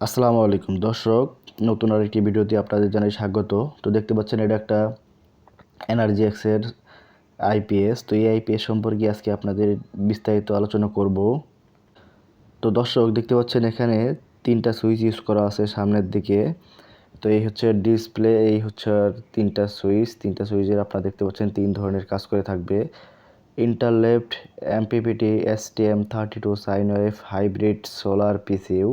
আসসালামু আলাইকুম। দর্শক, নতুন আরেকটি ভিডিওতে আপনাদের জানাই স্বাগত। তো দেখতে পাচ্ছেন, এটা একটা এনার্জি এক্সের আইপিএস তো এই আইপিএস সম্পর্কে আজকে আপনাদের বিস্তারিত আলোচনা করব। তো দর্শক, দেখতে পাচ্ছেন এখানে তিনটা সুইচ ইউজ করা আছে সামনের দিকে। তো এই হচ্ছে ডিসপ্লে, এই হচ্ছে তিনটা সুইচ। তিনটা সুইচের আপনারা দেখতে পাচ্ছেন তিন ধরনের কাজ করে থাকবে। ইন্টারলেফট MPPT STM thirty two sine wave hybrid solar PCU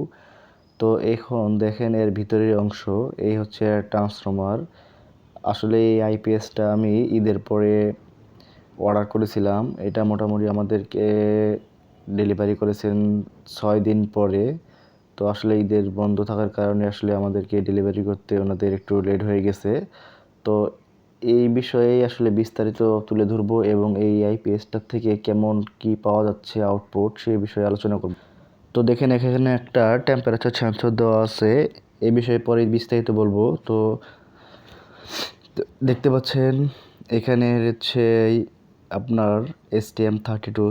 তো এখন দেখেন এর ভিতরের অংশ, এই হচ্ছে ট্রান্সফর্মার আসলে এই আইপিএসটা আমি ঈদের পরে অর্ডার করেছিলাম। এটা মোটামুটি আমাদেরকে ডেলিভারি করেছেন ছয় দিন পরে। তো আসলে ঈদের বন্ধ থাকার কারণে আসলে আমাদেরকে ডেলিভারি করতে ওনাদের একটু লেট হয়ে গেছে। তো এই বিষয়ে আসলে বিস্তারিত তুলে ধরবো এবং এই আইপিএসটার থেকে কেমন কি পাওয়া যাচ্ছে আউটপুট সেই বিষয়ে আলোচনা করব। তো দেখেন এখানে একটা টেম্পারেচার সেন্সর দেওয়া আছে। এ বিষয়ে পরে বিস্তারিত বলব। তো দেখতে পাচ্ছেন, এখানে হচ্ছে আপনার S T M thirty two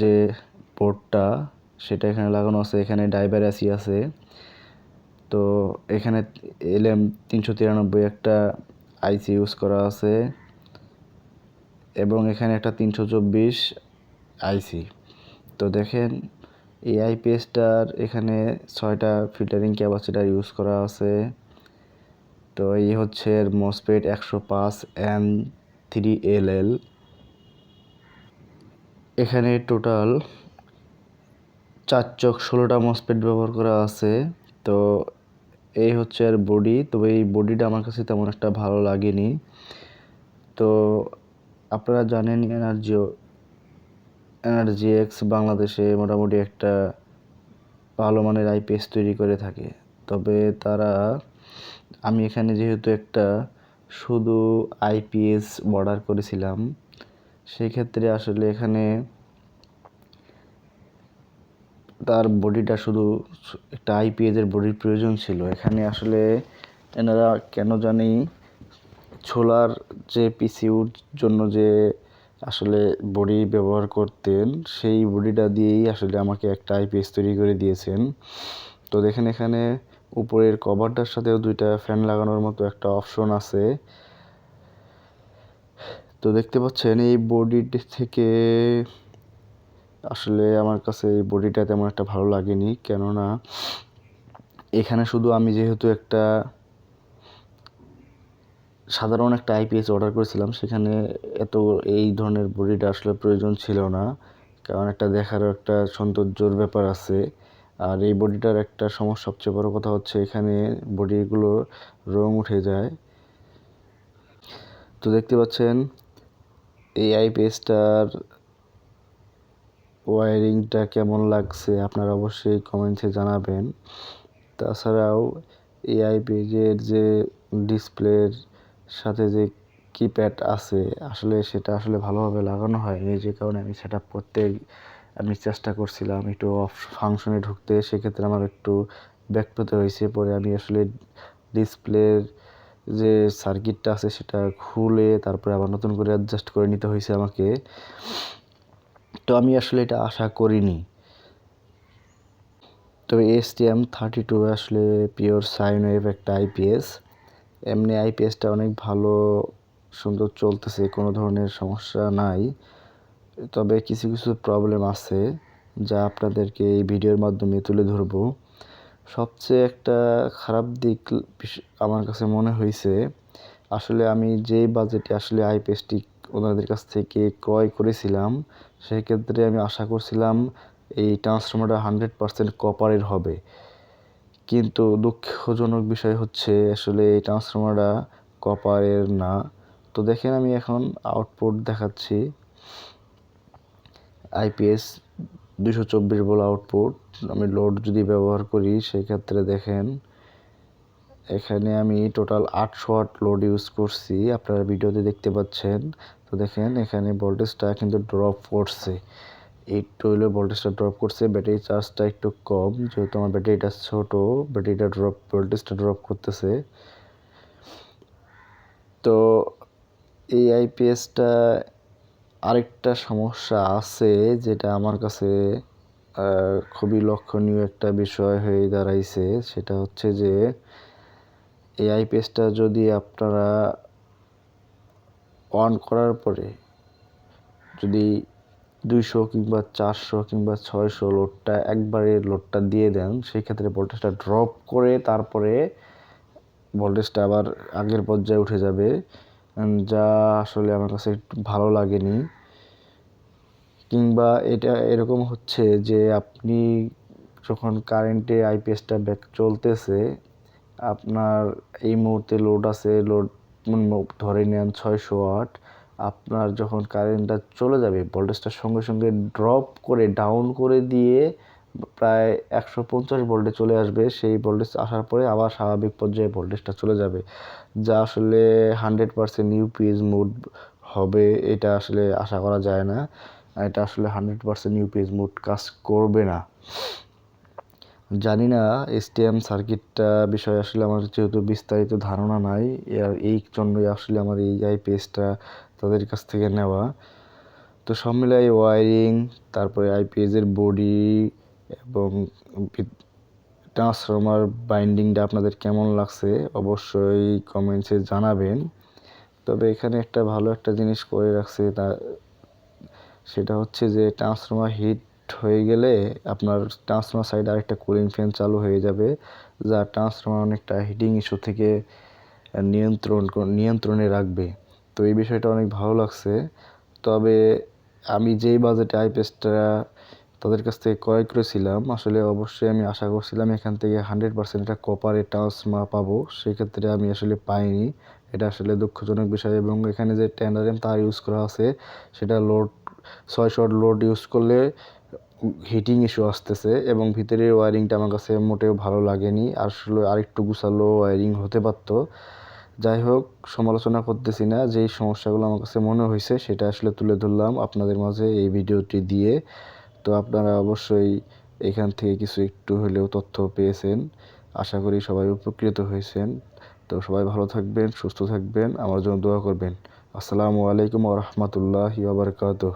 যে পোর্টটা সেটা এখানে লাগানো আছে। এখানে ডাইভার এসি আছে। তো এখানে এল এম তিনশো তিরানব্বই একটা আইসি ইউজ করা আছে। এবং এখানে একটা তিনশো চব্বিশ আইসি তো দেখেন এই আইপিএসটার এখানে ছয়টা ফিল্টারিং ক্যাপাসিটার ইউজ করা আছে। তো এই হচ্ছে মসপেট একশো পাঁচ এন থ্রি এল এল এখানে টোটাল চার চক ষোলোটা মসপেট ব্যবহার করা আছে। তো এই হচ্ছে আর বডি তবে এই বডিটা আমার কাছে তেমন একটা ভালো লাগেনি। তো আপনারা জানেন এনার্জি এনার্জি এক্স বাংলাদেশে মোটামুটি একটা ভালো মানের আইপিএস তৈরি করে থাকে। তবে তারা, আমি এখানে যেহেতু একটা শুধু আইপিএস অর্ডার করেছিলাম, সেক্ষেত্রে আসলে এখানে তার বডিটা শুধু একটা আইপিএসের বডির প্রয়োজন ছিল। এখানে আসলে এনারা কেন জানি ছোলার যে পিসিউর জন্য যে আসলে বডি ব্যবহার করতেন, সেই বডিটা দিয়েই আসলে আমাকে একটা আইপিএস তৈরি করে দিয়েছেন। তো দেখেন এখানে উপরের কভারটার সাথেও দুইটা ফ্যান লাগানোর মতো একটা অপশন আছে। তো দেখতে পাচ্ছেন এই বডিটি থেকে আসলে আমার কাছে এই বডিটা তেমন একটা ভালো লাগেনি। কেননা এখানে শুধু আমি যেহেতু একটা সাধারণ একটা আইপিএস অর্ডার করেছিলাম, সেখানে এত এই ধরনের বডিটা আসলে প্রয়োজন ছিল না। কারণ একটা দেখারও একটা সৌন্দর্যর ব্যাপার আছে। আর এই বডিটার একটা সমস্যা, সবচেয়ে বড় কথা হচ্ছে এখানে বডিগুলো রং উঠে যায়। তো দেখতে পাচ্ছেন, এই আইপিএসটার ওয়ারিংটা কেমন লাগছে আপনারা অবশ্যই কমেন্টসে জানাবেন। তাছাড়াও এই আইপিএসের যে ডিসপ্লের সাথে যে কিপ্যাড আছে, আসলে সেটা আসলে ভালোভাবে লাগানো হয়নি। যে কারণে আমি সেট আপ করতে আমি চেষ্টা করছিলাম একটু অফ ফাংশনে ঢুকতে। সেক্ষেত্রে আমার একটু ব্যাক পেতে হয়েছে। পরে আমি আসলে ডিসপ্লের যে সার্কিটটা আছে, সেটা খুলে তারপরে আবার নতুন করে অ্যাডজাস্ট করে নিতে হয়েছে আমাকে। তো আমি আসলে এটা আশা করিনি। তবে S T M thirty two আসলে পিওর সাইন ওয়েভ একটা আইপিএস এমনি আইপিএসটা অনেক ভালো, সুন্দর চলতেছে, কোনো ধরনের সমস্যা নাই। তবে কিছু কিছু প্রবলেম আছে যা আপনাদেরকে এই ভিডিওর মাধ্যমে তুলে ধরবো। সবচেয়ে একটা খারাপ দিক আমার কাছে মনে হয়েছে আসলে আমি যেই বাজেটে আসলে আইপিএসটি ওনাদের কাছ থেকে ক্রয় করেছিলাম, সেক্ষেত্রে আমি আশা করছিলাম এই ট্রান্সফর্মারটা হান্ড্রেড পারসেন্ট কপারের হবে। কিন্তু দুঃখজনক বিষয় হচ্ছে আসলে এই ট্রান্সফর্মারটা কপারের না। তো দেখেন আমি এখন আউটপুট দেখাচ্ছি। আইপিএস দুশো চব্বিশ বল আউটপুট আমি লোড যদি ব্যবহার করি সেই ক্ষেত্রে দেখেন, এখানে আমি টোটাল আটশো আট লোড ইউজ করছি। আপনারা ভিডিওতে দেখতে পাচ্ছেন। তো দেখেন, এখানে ভোল্টেজটা কিন্তু ড্রপ করছে। একটু হলেও ভোল্টেজটা ড্রপ করছে। ব্যাটারি চার্জটা একটু কম, যেহেতু আমার ব্যাটারিটা ছোট ব্যাটারিটা ড্রপ ভোল্টেজটা ড্রপ করতেছে। তো এই আইপিএসটা আরেকটা সমস্যা আছে, যেটা আমার কাছে খুবই লক্ষণীয় একটা বিষয় হয়ে দাঁড়াইছে। সেটা হচ্ছে যে, এই আইপিএসটা যদি আপনারা অন করার পরে যদি দুইশো কিংবা চারশো কিংবা ছয়শো লোডটা একবারে লোডটা দিয়ে দেন সেই ক্ষেত্রে ভোল্টেজটা ড্রপ করে তারপরে ভোল্টেজটা আবার আগের পর্যায়ে উঠে যাবে। যা আসলে আমার কাছে একটু ভালো লাগেনি। কিংবা এটা এরকম হচ্ছে যে আপনি যখন কারেন্টে আইপিএসটা ব্যাক চলতেছে, আপনার এই মুহূর্তে লোড আছে লোড ধরে নেন ছয়শো ওয়াট আপনার যখন কারেন্টটা চলে যাবে ভোল্টেজটা সঙ্গে সঙ্গে ড্রপ করে ডাউন করে দিয়ে প্রায় একশো পঞ্চাশ ভোল্টে চলে আসবে। সেই ভোল্টেজ আসার পরে আবার স্বাভাবিক পর্যায়ে ভোল্টেজটা চলে যাবে। যা আসলে হান্ড্রেড পারসেন্ট ইউপিএস মোড হবে, এটা আসলে আশা করা যায় না। এটা আসলে হান্ড্রেড পারসেন্ট ইউপিএস মোড কাজ করবে না। জানি না এসটিএম সার্কিটটা বিষয়ে আসলে আমার যেহেতু বিস্তারিত ধারণা নাই আর এই জন্যই আসলে আমার এই আইপিএসটা তাদের কাছ থেকে নেওয়া। তো সব মিলাই ওয়ারিং তারপরে আইপিএসের বডি এবং ট্রান্সফর্মার বাইন্ডিংটা আপনাদের কেমন লাগছে অবশ্যই কমেন্টসে জানাবেন। তবে এখানে একটা ভালো একটা জিনিস করে রাখছে তা সেটা হচ্ছে যে ট্রান্সফর্মার হিট হয়ে গেলে আপনার ট্রান্সফরমার সাইডে আরেকটা কুলিং ফ্যান চালু হয়ে যাবে, যা ট্রান্সফরমার অনেকটা হিটিং ইস্যু থেকে নিয়ন্ত্রণ নিয়ন্ত্রণে রাখবে। তো এই বিষয়টা অনেক ভালো লাগছে। তবে আমি যেই বাজেটে আইপিএসটা তাদের কাছ থেকে ক্রয় করেছিলাম, আসলে অবশ্যই আমি আশা করছিলাম এখান থেকে হান্ড্রেড পার্সেন্ট একটা কপারে ট্রান্সফরমার পাবো। সেক্ষেত্রে আমি আসলে পাইনি। এটা আসলে দুঃখজনক বিষয় এবং এখানে যে টেন্ডারেম তার ইউজ করা আছে, সেটা লোড ছয় শট লোড ইউজ করলে হিটিং ইস্যু আসতেছে এবং ভিতরের ওয়ারিংটা আমার কাছে মোটেও ভালো লাগেনি। আসলে আরেকটু গুছালো ওয়ারিং হতে পারতো। যাই হোক, সমালোচনা করতেছি না, যেই সমস্যাগুলো আমার কাছে মনে হয়েছে সেটা আসলে তুলে ধরলাম আপনাদের মাঝে এই ভিডিওটি দিয়ে। তো আপনারা অবশ্যই এখান থেকে কিছু একটু হলেও তথ্য পেয়েছেন। আশা করি সবাই উপকৃত হয়েছেন। তো সবাই ভালো থাকবেন, সুস্থ থাকবেন, আমার জন্য দোয়া করবেন। আসসালামু আলাইকুম রহমতুল্লাহি ওবরকাতুহ